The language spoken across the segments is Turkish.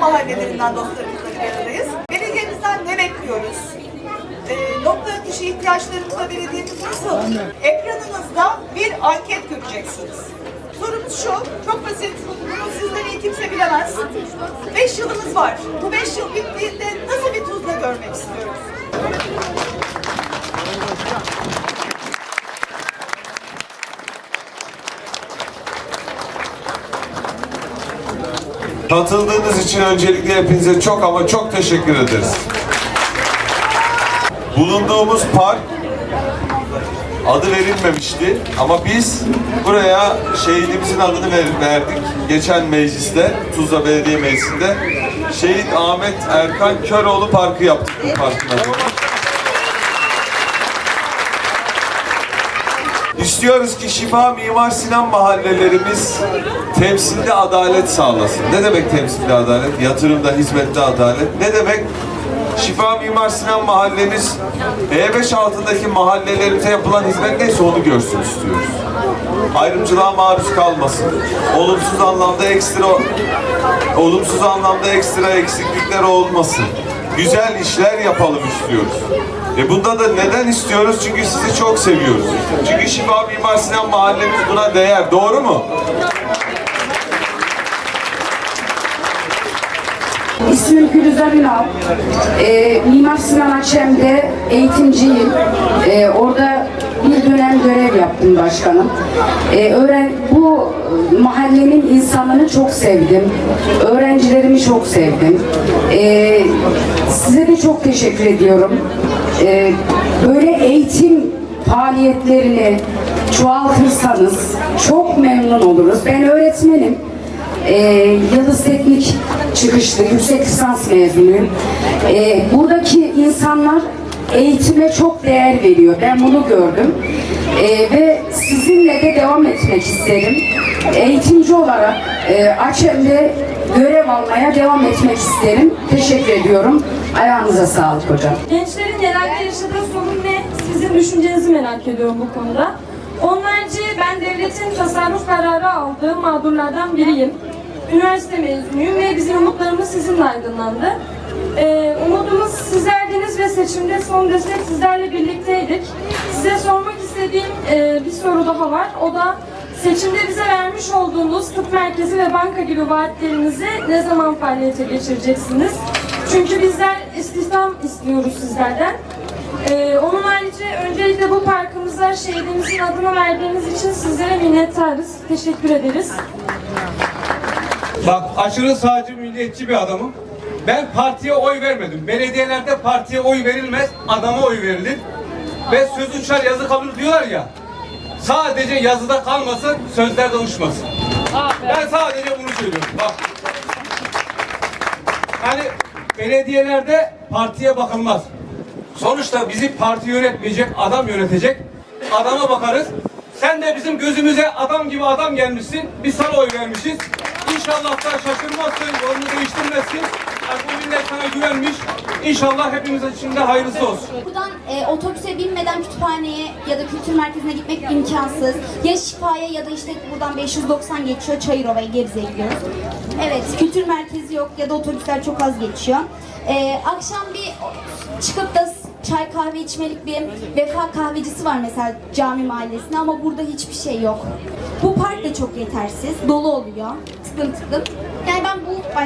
mahallelerinden dostlarımızla bir aradayız. Belediyemizden ne bekliyoruz? E, nokta atışı ihtiyaçlarımızla belediyemiz nasıl? Ekranınızda bir anket göreceksiniz. Sorumuz şu, çok basit. Bunu sizden iyi kimse bilemez. 5 yılımız var. Bu 5 yıl bittiğinde nasıl bir Tuzla görmek istiyoruz? Katıldığınız için öncelikle hepinize çok ama çok teşekkür ederiz. Bulunduğumuz park adı verilmemişti ama biz buraya şehidimizin adını ver- verdik. Geçen mecliste, Tuzla Belediye Meclisi'nde Şehit Ahmet Erkan Köroğlu Parkı yaptık bu parkın adını. İstiyoruz ki Şifa Mimar Sinan mahallelerimiz temsilde adalet sağlasın. Ne demek temsilde adalet? Yatırımda, hizmette adalet. Ne demek? Şifa Mimar Sinan mahalleniz E5 altındaki mahallelerimize yapılan hizmet neyse onu görsün istiyoruz. Ayrımcılığa maruz kalmasın. Olumsuz anlamda ekstra olumsuz anlamda ekstra eksiklikler olmasın. Güzel işler yapalım istiyoruz. E bunda da neden istiyoruz? Çünkü sizi çok seviyoruz. Çünkü Şifa Mimar Sinan mahallemiz buna değer. Doğru mu? İsmim Gülizar Ünal. Ee, Mimar Sinan Akşem'de eğitimciyim. Ee, orada bir dönem görev yaptım başkanım. Ee, öğren bu mahallenin insanını çok sevdim. Öğrencilerimi çok sevdim. Ee, size de çok teşekkür ediyorum. Ee, böyle eğitim faaliyetlerini çoğaltırsanız çok memnun oluruz. Ben öğretmenim. Ee, Yıldız Teknik çıkışlı, yüksek lisans mezunuyum. Ee, buradaki insanlar eğitime çok değer veriyor. Ben bunu gördüm. Ee, ve sizinle de devam etmek isterim. Eğitimci olarak e, Açem'de görev almaya devam etmek isterim. Teşekkür ediyorum. Ayağınıza sağlık hocam. Gençlerin genelde yaşadığı sorun ne? Sizin düşüncenizi merak ediyorum bu konuda. Onlarca ben devletin tasarruf kararı aldığı mağdurlardan biriyim. Üniversite mezunuyum ve bizim umutlarımız sizinle aydınlandı. Ee, umudumuz sizlerdiniz ve seçimde son destek sizlerle birlikteydik. Size sormak istediğim e, bir soru daha var. O da seçimde bize vermiş olduğunuz tıp merkezi ve banka gibi vaatlerinizi ne zaman faaliyete geçireceksiniz? Çünkü bizler istihdam istiyoruz sizlerden. Ee, onun harici öncelikle bu parkımıza şehidimizin adını verdiğiniz için sizlere minnettarız. Teşekkür ederiz. Bak aşırı sağcı milliyetçi bir adamım. Ben partiye oy vermedim. Belediyelerde partiye oy verilmez, adama oy verilir. Ve söz uçar yazı kalır diyorlar ya. Sadece yazıda kalmasın, sözlerde uçmasın. Ben sadece bunu söylüyorum. Bak. Hani belediyelerde partiye bakılmaz. Sonuçta bizi parti yönetmeyecek, adam yönetecek. Adama bakarız. Sen de bizim gözümüze adam gibi adam gelmişsin. Biz sana oy vermişiz. İnşallah da şaşırmazsın, yolunu değiştirmezsin. Bu millet sana güvenmiş. İnşallah hepimiz için de hayırlısı olsun. Buradan e, otobüse binmeden kütüphaneye ya da kültür merkezine gitmek imkansız. Ya şifaya ya da işte buradan 590 geçiyor Çayırova'ya Gebze'ye gidiyoruz. Evet kültür merkezi yok ya da otobüsler çok az geçiyor. E, akşam bir çıkıp da çay kahve içmelik bir vefa kahvecisi var mesela cami mahallesinde ama burada hiçbir şey yok. Bu park da çok yetersiz, dolu oluyor, tıklım tıklım. Yani ben bu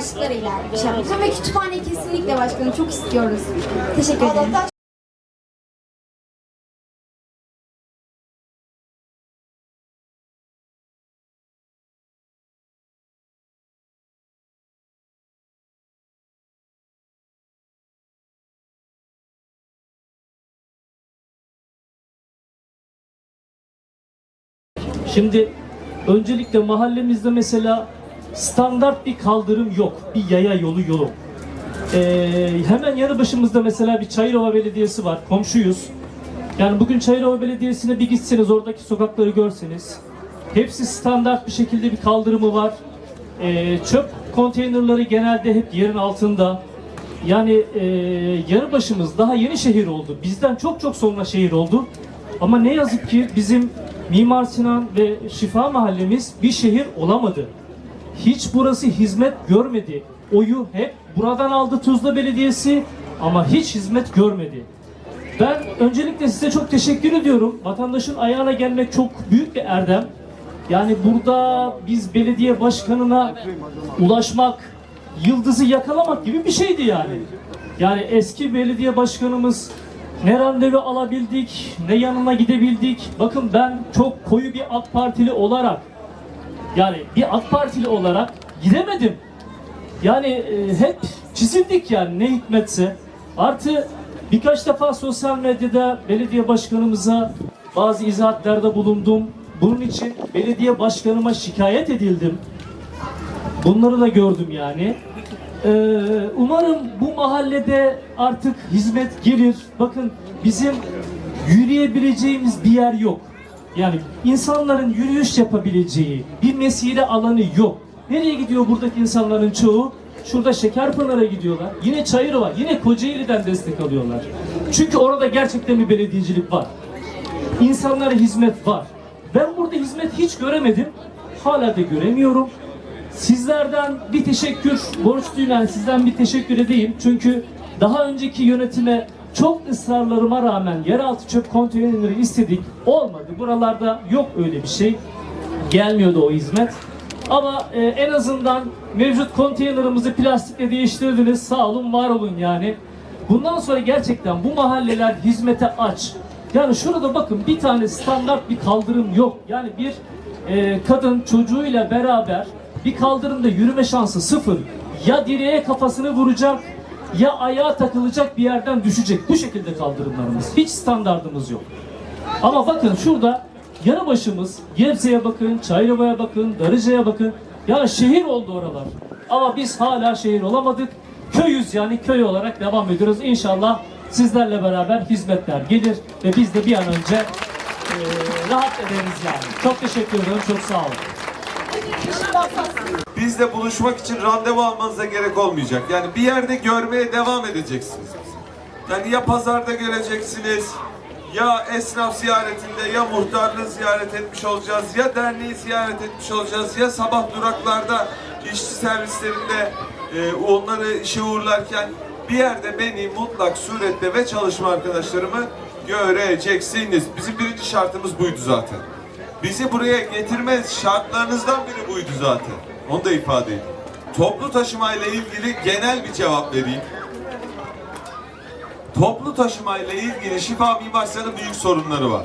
şey yapacağım ve kütüphane kesinlikle başkanım çok istiyoruz. Teşekkür ederim. Şimdi öncelikle mahallemizde mesela standart bir kaldırım yok. Bir yaya yolu yok. Ee, hemen yanı başımızda mesela bir Çayırova Belediyesi var. Komşuyuz. Yani bugün Çayırova Belediyesi'ne bir gitseniz oradaki sokakları görseniz hepsi standart bir şekilde bir kaldırımı var. Ee, çöp konteynerları genelde hep yerin altında. Yani e, yanı başımız daha yeni şehir oldu. Bizden çok çok sonra şehir oldu. Ama ne yazık ki bizim Mimar Sinan ve Şifa Mahallemiz bir şehir olamadı. hiç burası hizmet görmedi. Oyu hep buradan aldı Tuzla Belediyesi ama hiç hizmet görmedi. Ben öncelikle size çok teşekkür ediyorum. Vatandaşın ayağına gelmek çok büyük bir erdem. Yani burada biz belediye başkanına ulaşmak, yıldızı yakalamak gibi bir şeydi yani. Yani eski belediye başkanımız ne randevu alabildik, ne yanına gidebildik. Bakın ben çok koyu bir AK Partili olarak, yani bir AK Partili olarak gidemedim. Yani e, hep çizildik yani ne hikmetse. Artı birkaç defa sosyal medyada belediye başkanımıza bazı izahatlerde bulundum. Bunun için belediye başkanıma şikayet edildim. Bunları da gördüm yani. Ee, umarım bu mahallede artık hizmet gelir. Bakın bizim yürüyebileceğimiz bir yer yok. Yani insanların yürüyüş yapabileceği bir mesire alanı yok. Nereye gidiyor buradaki insanların çoğu? Şurada Şekerpınar'a gidiyorlar. Yine Çayırova, yine Kocaeli'den destek alıyorlar. Çünkü orada gerçekten bir belediyecilik var. İnsanlara hizmet var. Ben burada hizmet hiç göremedim. Hala da göremiyorum. Sizlerden bir teşekkür borçluyum. Sizden bir teşekkür edeyim. Çünkü daha önceki yönetime çok ısrarlarıma rağmen yeraltı çöp konteyneri istedik. Olmadı. Buralarda yok öyle bir şey. Gelmiyordu o hizmet. Ama e, en azından mevcut konteynerımızı plastikle değiştirdiniz. Sağ olun, var olun yani. Bundan sonra gerçekten bu mahalleler hizmete aç. Yani şurada bakın bir tane standart bir kaldırım yok. Yani bir e, kadın çocuğuyla beraber bir kaldırımda yürüme şansı sıfır. Ya direğe kafasını vuracak ya ayağa takılacak bir yerden düşecek. Bu şekilde kaldırımlarımız. Hiç standartımız yok. Ama bakın şurada yanı başımız Gebze'ye bakın, Çayrova'ya bakın, Darıca'ya bakın. Ya şehir oldu oralar. Ama biz hala şehir olamadık. Köyüz yani köy olarak devam ediyoruz. İnşallah sizlerle beraber hizmetler gelir ve biz de bir an önce eee, rahat ederiz yani. Çok teşekkür ederim. Çok sağ olun. Bizle buluşmak için randevu almanıza gerek olmayacak. Yani bir yerde görmeye devam edeceksiniz. Yani ya pazarda göreceksiniz, ya esnaf ziyaretinde, ya muhtarlığı ziyaret etmiş olacağız, ya derneği ziyaret etmiş olacağız, ya sabah duraklarda işçi servislerinde e, onları işe uğurlarken bir yerde beni mutlak surette ve çalışma arkadaşlarımı göreceksiniz. Bizim birinci şartımız buydu zaten. Bizi buraya getirme şartlarınızdan biri buydu zaten. Onu da ifade edeyim. Toplu taşıma ile ilgili genel bir cevap vereyim. Toplu taşıma ile ilgili Şifa Mimar Sinan'ın büyük sorunları var.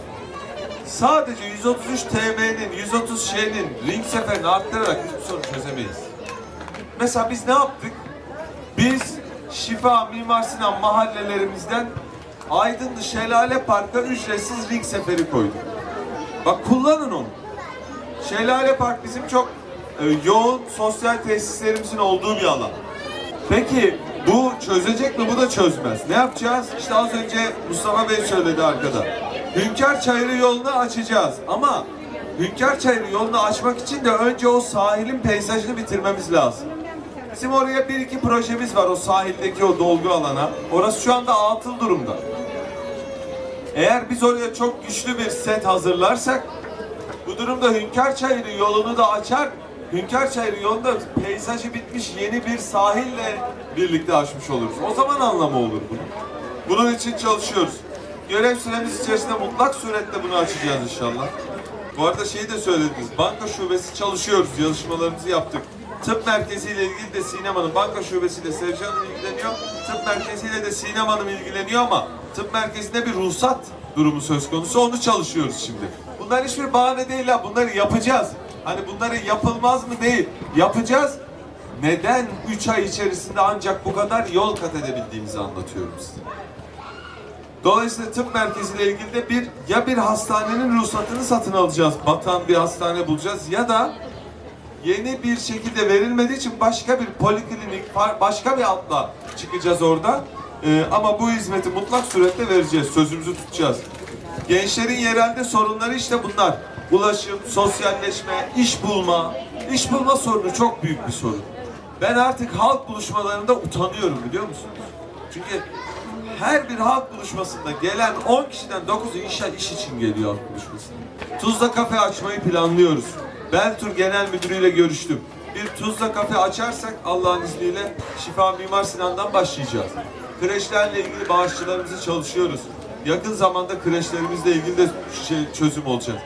Sadece 133 TM'nin, 130 şeyinin ring seferini arttırarak hiçbir sorun çözemeyiz. Mesela biz ne yaptık? Biz Şifa Mimar Sinan mahallelerimizden Aydınlı Şelale Park'a ücretsiz ring seferi koyduk. Bak kullanın onu. Şelale Park bizim çok yoğun sosyal tesislerimizin olduğu bir alan. Peki bu çözecek mi? Bu da çözmez. Ne yapacağız? İşte az önce Mustafa Bey söyledi arkada. Hünkar Çayırı yolunu açacağız. Ama Hünkar Çayırı yolunu açmak için de önce o sahilin peyzajını bitirmemiz lazım. Bizim oraya bir iki projemiz var o sahildeki o dolgu alana. Orası şu anda atıl durumda. Eğer biz oraya çok güçlü bir set hazırlarsak bu durumda Hünkar Çayırı yolunu da açar. Hünkar Çayırı yolunda peyzajı bitmiş yeni bir sahille birlikte açmış oluruz. O zaman anlamı olur bunun. Bunun için çalışıyoruz. Görev süremiz içerisinde mutlak surette bunu açacağız inşallah. Bu arada şeyi de söylediniz. Banka şubesi çalışıyoruz. Yazışmalarımızı yaptık. Tıp merkeziyle ilgili de Sinem Hanım, banka şubesiyle Sevcan Hanım ilgileniyor. Tıp merkeziyle de Sinem Hanım ilgileniyor ama tıp merkezinde bir ruhsat durumu söz konusu. Onu çalışıyoruz şimdi. Bunlar hiçbir bahane değil ha. Bunları yapacağız. Hani bunları yapılmaz mı değil. Yapacağız. Neden 3 ay içerisinde ancak bu kadar yol kat edebildiğimizi anlatıyorum size. Dolayısıyla tıp merkeziyle ilgili de bir ya bir hastanenin ruhsatını satın alacağız. Batan bir hastane bulacağız ya da yeni bir şekilde verilmediği için başka bir poliklinik, başka bir altla çıkacağız orada. Ee, ama bu hizmeti mutlak surette vereceğiz. Sözümüzü tutacağız. Gençlerin yerelde sorunları işte bunlar. Ulaşım, sosyalleşme, iş bulma. İş bulma sorunu çok büyük bir sorun. Ben artık halk buluşmalarında utanıyorum biliyor musunuz? Çünkü her bir halk buluşmasında gelen 10 kişiden 9'u inşa iş için geliyor halk buluşmasına. Tuzla kafe açmayı planlıyoruz. Beltur Genel Müdürü'yle görüştüm. bir Tuzla kafe açarsak Allah'ın izniyle Şifa Mimar Sinan'dan başlayacağız. Kreşlerle ilgili bağışçılarımızı çalışıyoruz. Yakın zamanda kreşlerimizle ilgili de şey, çözüm olacak.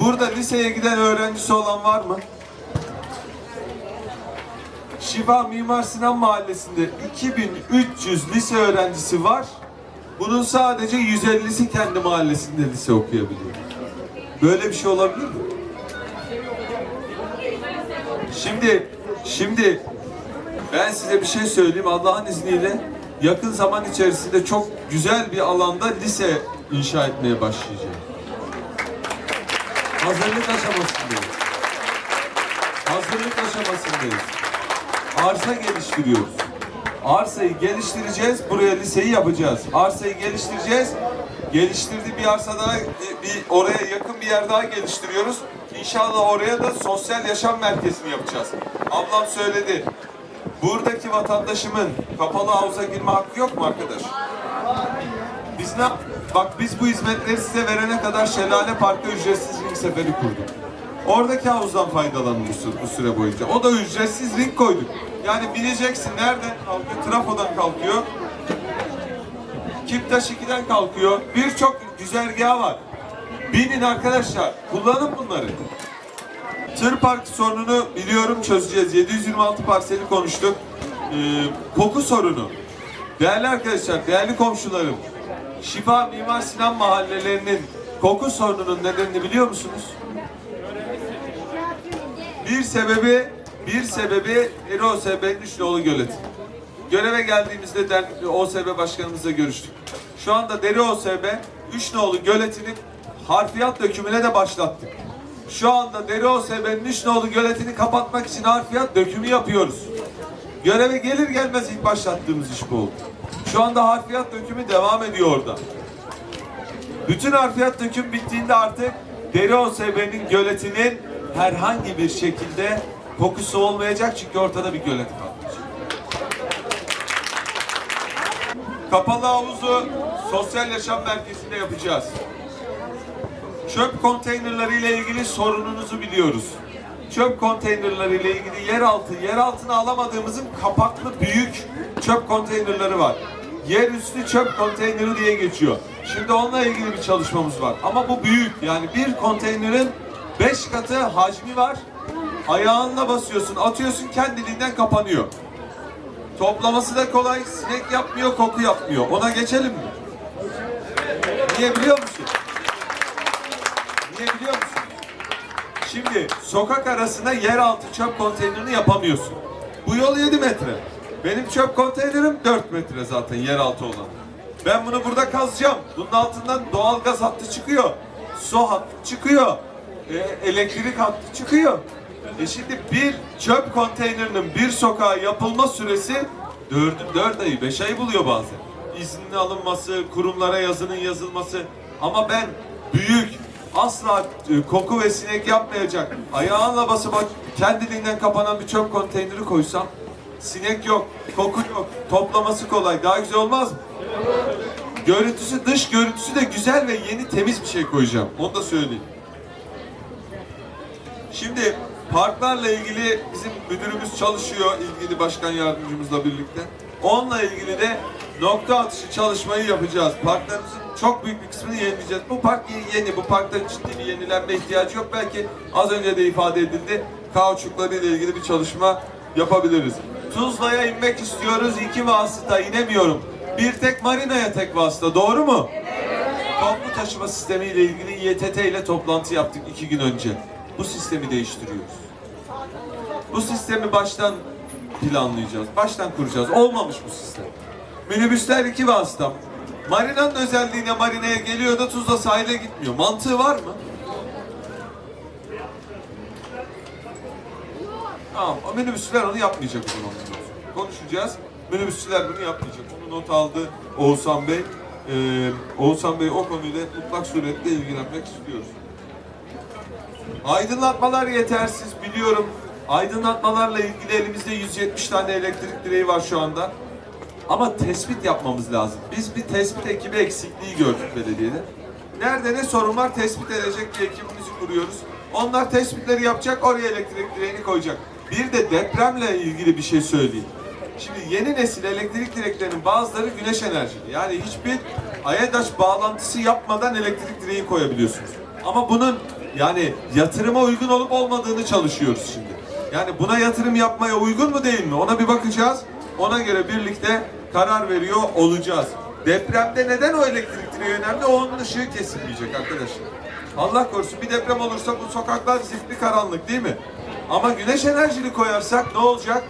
Burada liseye giden öğrencisi olan var mı? Şifa Mimar Sinan Mahallesi'nde 2300 lise öğrencisi var. Bunun sadece 150'si kendi mahallesinde lise okuyabiliyor. Böyle bir şey olabilir mi? Şimdi, şimdi ben size bir şey söyleyeyim Allah'ın izniyle yakın zaman içerisinde çok güzel bir alanda lise inşa etmeye başlayacağım. Hazırlık aşamasındayız. Hazırlık aşamasındayız. Arsa geliştiriyoruz. Arsayı geliştireceğiz, buraya liseyi yapacağız. Arsayı geliştireceğiz, geliştirdiği bir arsa daha, bir oraya yakın bir yer daha geliştiriyoruz. İnşallah oraya da sosyal yaşam merkezini yapacağız. Ablam söyledi. Buradaki vatandaşımın kapalı havuza girme hakkı yok mu arkadaş? Yap- Bak biz bu hizmetleri size verene kadar Şelale Parkı ücretsiz ring seferi kurduk. Oradaki havuzdan faydalanın bu süre boyunca. O da ücretsiz ring koyduk. Yani bileceksin nereden kalkıyor? Trafodan kalkıyor. Kiptaş 2'den kalkıyor. Birçok güzergahı var. Binin arkadaşlar. Kullanın bunları. Tır park sorununu biliyorum çözeceğiz. 726 parseli konuştuk. Ee, koku sorunu. Değerli arkadaşlar, değerli komşularım. Şifa Mimar Sinan mahallelerinin koku sorununun nedenini biliyor musunuz? Bir sebebi, bir sebebi Eri OSB'nin Üçlüoğlu Göleti. Göreve geldiğimizde der, OSB başkanımızla görüştük. Şu anda Deri OSB Üçlüoğlu Göleti'nin harfiyat dökümüne de başlattık. Şu anda Deri OSB'nin Üçlüoğlu Göleti'ni kapatmak için harfiyat dökümü yapıyoruz. Göreve gelir gelmez ilk başlattığımız iş bu oldu. Şu anda harfiyat dökümü devam ediyor orada. Bütün harfiyat döküm bittiğinde artık Deri OSB'nin göletinin herhangi bir şekilde kokusu olmayacak çünkü ortada bir gölet kalmayacak. Kapalı havuzu sosyal yaşam merkezinde yapacağız. Çöp konteynerları ile ilgili sorununuzu biliyoruz. Çöp konteynerları ile ilgili yeraltı, yer altına alamadığımızın kapaklı büyük çöp konteynerları var. Yerüstü çöp konteyneri diye geçiyor. Şimdi onunla ilgili bir çalışmamız var. Ama bu büyük. Yani bir konteynerin 5 katı hacmi var. Ayağınla basıyorsun, atıyorsun kendiliğinden kapanıyor. Toplaması da kolay, sinek yapmıyor, koku yapmıyor. Ona geçelim mi? Niye biliyor musun? Niye biliyor musun? Şimdi sokak arasına yeraltı çöp konteynerini yapamıyorsun. Bu yol 7 metre. Benim çöp konteynerim 4 metre zaten yeraltı olan. Ben bunu burada kazacağım. Bunun altından doğal gaz hattı çıkıyor. Su hattı çıkıyor. e, elektrik hattı çıkıyor. E şimdi bir çöp konteynerinin bir sokağa yapılma süresi 4, 4 ayı 5 ay buluyor bazen. İznin alınması, kurumlara yazının yazılması. Ama ben büyük asla e, koku ve sinek yapmayacak. Ayağınla basıp kendiliğinden kapanan bir çöp konteyneri koysam sinek yok, koku yok, toplaması kolay. Daha güzel olmaz mı? Görüntüsü, dış görüntüsü de güzel ve yeni temiz bir şey koyacağım. Onu da söyleyeyim. Şimdi parklarla ilgili bizim müdürümüz çalışıyor ilgili başkan yardımcımızla birlikte. Onunla ilgili de nokta atışı çalışmayı yapacağız. Parklarımızın çok büyük bir kısmını yenileyeceğiz. Bu park yeni, bu parkta ciddi bir yenilenme ihtiyacı yok. Belki az önce de ifade edildi. Kauçukları ile ilgili bir çalışma yapabiliriz. Tuzla'ya inmek istiyoruz. iki vasıta inemiyorum. Bir tek marinaya tek vasıta. Doğru mu? Toplu taşıma sistemi ile ilgili İETT ile toplantı yaptık iki gün önce. Bu sistemi değiştiriyoruz. Bu sistemi baştan planlayacağız. Baştan kuracağız. Olmamış bu sistem. Minibüsler iki vasıta. Marina'nın özelliğine marinaya geliyor da Tuzla sahile gitmiyor. Mantığı var mı? Tamam. O minibüsçüler onu yapmayacak o zaman. Konuşacağız. Minibüsçüler bunu yapmayacak. Onu not aldı Oğuzhan Bey. Ee, Oğuzhan Bey o konuyla mutlak suretle ilgilenmek istiyoruz. Aydınlatmalar yetersiz biliyorum. Aydınlatmalarla ilgili elimizde 170 tane elektrik direği var şu anda. Ama tespit yapmamız lazım. Biz bir tespit ekibi eksikliği gördük belediyede. Nerede ne sorun var tespit edecek bir ekibimizi kuruyoruz. Onlar tespitleri yapacak, oraya elektrik direğini koyacak. Bir de depremle ilgili bir şey söyleyeyim. Şimdi yeni nesil elektrik direklerinin bazıları güneş enerjili. Yani hiçbir AEDAŞ bağlantısı yapmadan elektrik direği koyabiliyorsunuz. Ama bunun yani yatırıma uygun olup olmadığını çalışıyoruz şimdi. Yani buna yatırım yapmaya uygun mu değil mi? Ona bir bakacağız. Ona göre birlikte karar veriyor olacağız. Depremde neden o elektrik direği önemli? Onun ışığı kesilmeyecek arkadaşlar. Allah korusun bir deprem olursa bu sokaklar zifiri karanlık değil mi? Ama güneş enerjili koyarsak ne olacak?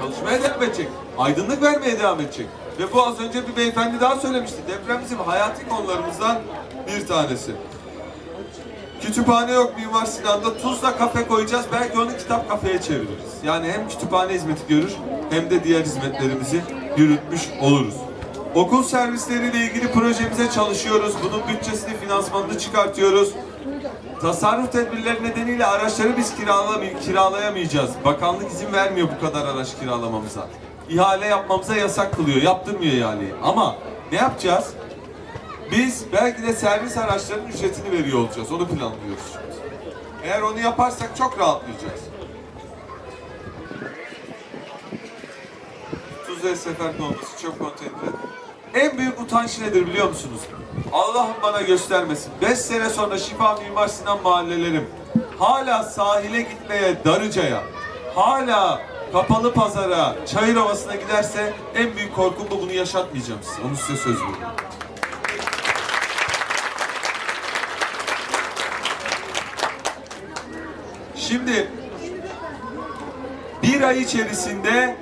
Çalışmaya devam edecek. Aydınlık vermeye devam edecek. Ve bu az önce bir beyefendi daha söylemişti. Deprem bizim hayati konularımızdan bir tanesi. Kütüphane yok Mimar Sinan'da. Tuzla kafe koyacağız. Belki onu kitap kafeye çeviririz. Yani hem kütüphane hizmeti görür hem de diğer hizmetlerimizi yürütmüş oluruz. Okul servisleriyle ilgili projemize çalışıyoruz. Bunun bütçesini, finansmanını çıkartıyoruz. Tasarruf tedbirleri nedeniyle araçları biz kiralamay- kiralayamayacağız. Bakanlık izin vermiyor bu kadar araç kiralamamıza. İhale yapmamıza yasak kılıyor. Yaptırmıyor ihaleyi. Ama ne yapacağız? Biz belki de servis araçlarının ücretini veriyor olacağız. Onu planlıyoruz. Eğer onu yaparsak çok rahatlayacağız. Tuzla sefer olması çok kontentre. En büyük utanç nedir biliyor musunuz? Allah'ım bana göstermesin. 5 sene sonra Şifa Mimar Sinan mahallelerim hala sahile gitmeye Darıca'ya, hala kapalı pazara, Çayırovası'na giderse en büyük korkum bu bunu yaşatmayacağım size. Onu size söz veriyorum. Şimdi bir ay içerisinde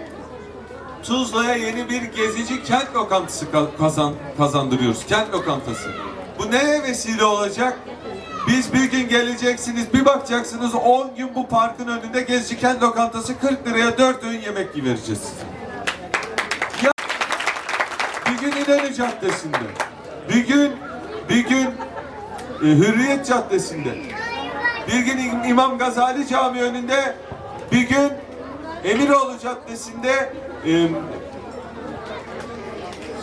Tuzla'ya yeni bir gezici kent lokantası ka- kazan, kazandırıyoruz. Kent lokantası. Bu neye vesile olacak? Biz bir gün geleceksiniz, bir bakacaksınız 10 gün bu parkın önünde gezici kent lokantası 40 liraya 4 öğün yemek vereceğiz. Ya, bir gün İnönü Caddesi'nde, bir gün, bir gün e, Hürriyet Caddesi'nde, bir gün İm- İmam Gazali Camii önünde, bir gün Emiroğlu Caddesi'nde e,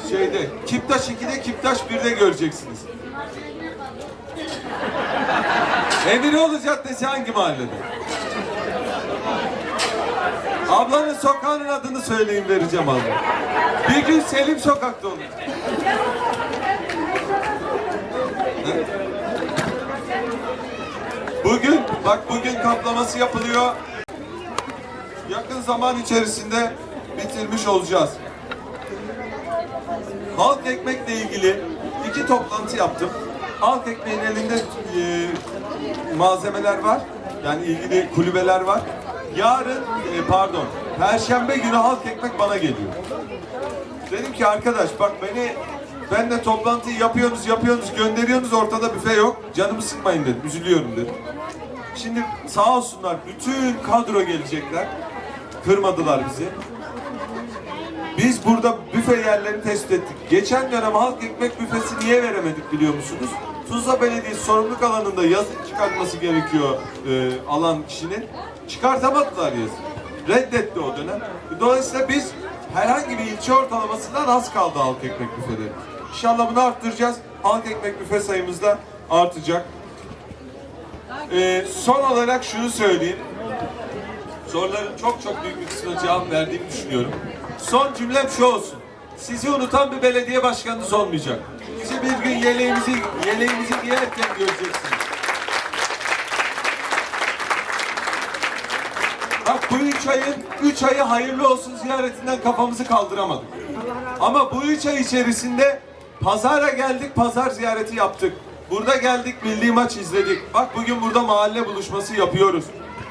şeyde Kiptaş 2'de Kiptaş 1'de göreceksiniz. Emiroğlu Caddesi hangi mahallede? Ablanın sokağının adını söyleyin vereceğim abi. Bir gün Selim Sokak'ta olur. Bugün, bak bugün kaplaması yapılıyor. Yakın zaman içerisinde bitirmiş olacağız. Halk ekmekle ilgili iki toplantı yaptım. Halk ekmeğin elinde e, malzemeler var. Yani ilgili kulübeler var. Yarın, e, pardon, Perşembe günü halk ekmek bana geliyor. Dedim ki arkadaş bak beni ben de toplantıyı yapıyorsunuz yapıyorsunuz gönderiyorsunuz ortada büfe yok. Canımı sıkmayın dedim. Üzülüyorum dedim. Şimdi sağ olsunlar bütün kadro gelecekler. Kırmadılar bizi. Biz burada büfe yerlerini tespit ettik. Geçen dönem halk ekmek büfesi niye veremedik biliyor musunuz? Tuzla Belediyesi sorumluluk alanında yazı çıkartması gerekiyor e, alan kişinin. Çıkartamadılar yazı. Reddetti o dönem. Dolayısıyla biz herhangi bir ilçe ortalamasından az kaldı halk ekmek büfeleri. İnşallah bunu arttıracağız. Halk ekmek büfe sayımız da artacak. E, son olarak şunu söyleyeyim. Soruların çok çok büyük bir kısmına cevap verdiğimi düşünüyorum. Son cümlem şu olsun. Sizi unutan bir belediye başkanınız olmayacak. Bizi bir gün yeleğimizi, yeleğimizi giyerken göreceksiniz. Bak bu üç ayın, üç ayı hayırlı olsun ziyaretinden kafamızı kaldıramadık. Ama bu üç ay içerisinde pazara geldik, pazar ziyareti yaptık. Burada geldik, milli maç izledik. Bak bugün burada mahalle buluşması yapıyoruz.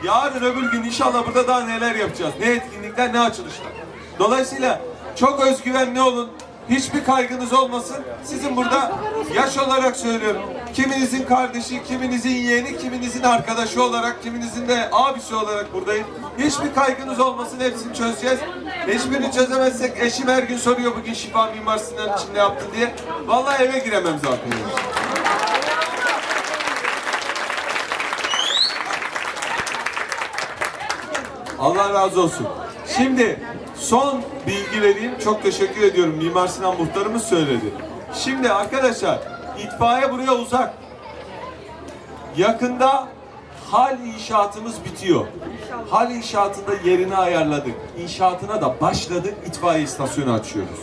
Yarın öbür gün inşallah burada daha neler yapacağız. Ne etkinlikler, ne açılışlar. Dolayısıyla çok özgüvenli olun. Hiçbir kaygınız olmasın. Sizin burada yaş olarak söylüyorum. Kiminizin kardeşi, kiminizin yeğeni, kiminizin arkadaşı olarak, kiminizin de abisi olarak buradayım. Hiçbir kaygınız olmasın. Hepsini çözeceğiz. Hiçbirini çözemezsek eşim her gün soruyor bugün Şifa Mimar Sinan için yaptın diye. Vallahi eve giremem zaten. Allah razı olsun. Şimdi son bilgi vereyim. Çok teşekkür ediyorum. Mimar Sinan muhtarımız söyledi. Şimdi arkadaşlar itfaiye buraya uzak. Yakında hal inşaatımız bitiyor. Hal inşaatında yerini ayarladık. İnşaatına da başladık. İtfaiye istasyonu açıyoruz.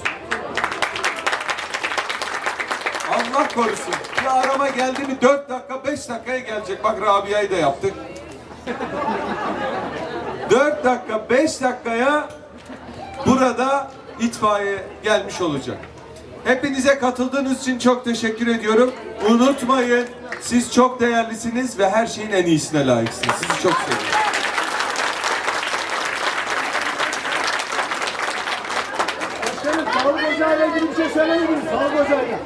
Allah korusun. Bir arama geldi mi 4 dakika 5 dakikaya gelecek. Bak Rabia'yı da yaptık. 4 dakika 5 dakikaya burada itfaiye gelmiş olacak. Hepinize katıldığınız için çok teşekkür ediyorum. Unutmayın siz çok değerlisiniz ve her şeyin en iyisine layıksınız. Sizi çok seviyorum. Başkanım sağlık ocağıyla ilgili bir şey söyleyebilir miyim? Sağlık ocağıyla.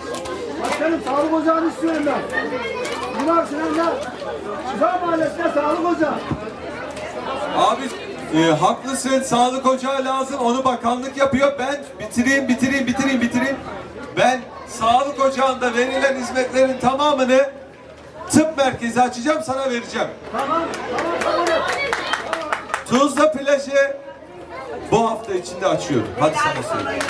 Başkanım sağlık ocağını istiyorum ben. Mimar Sinan'da Şifa Mahallesi'nde sağlık ocağı. Abi e, haklısın sağlık ocağı lazım onu bakanlık yapıyor. Ben bitireyim bitireyim bitireyim bitireyim. Ben sağlık ocağında verilen hizmetlerin tamamını tıp merkezi açacağım sana vereceğim. Tamam, tamam, tamam. Tuzla plajı bu hafta içinde açıyorum. Hadi sana söyleyeyim.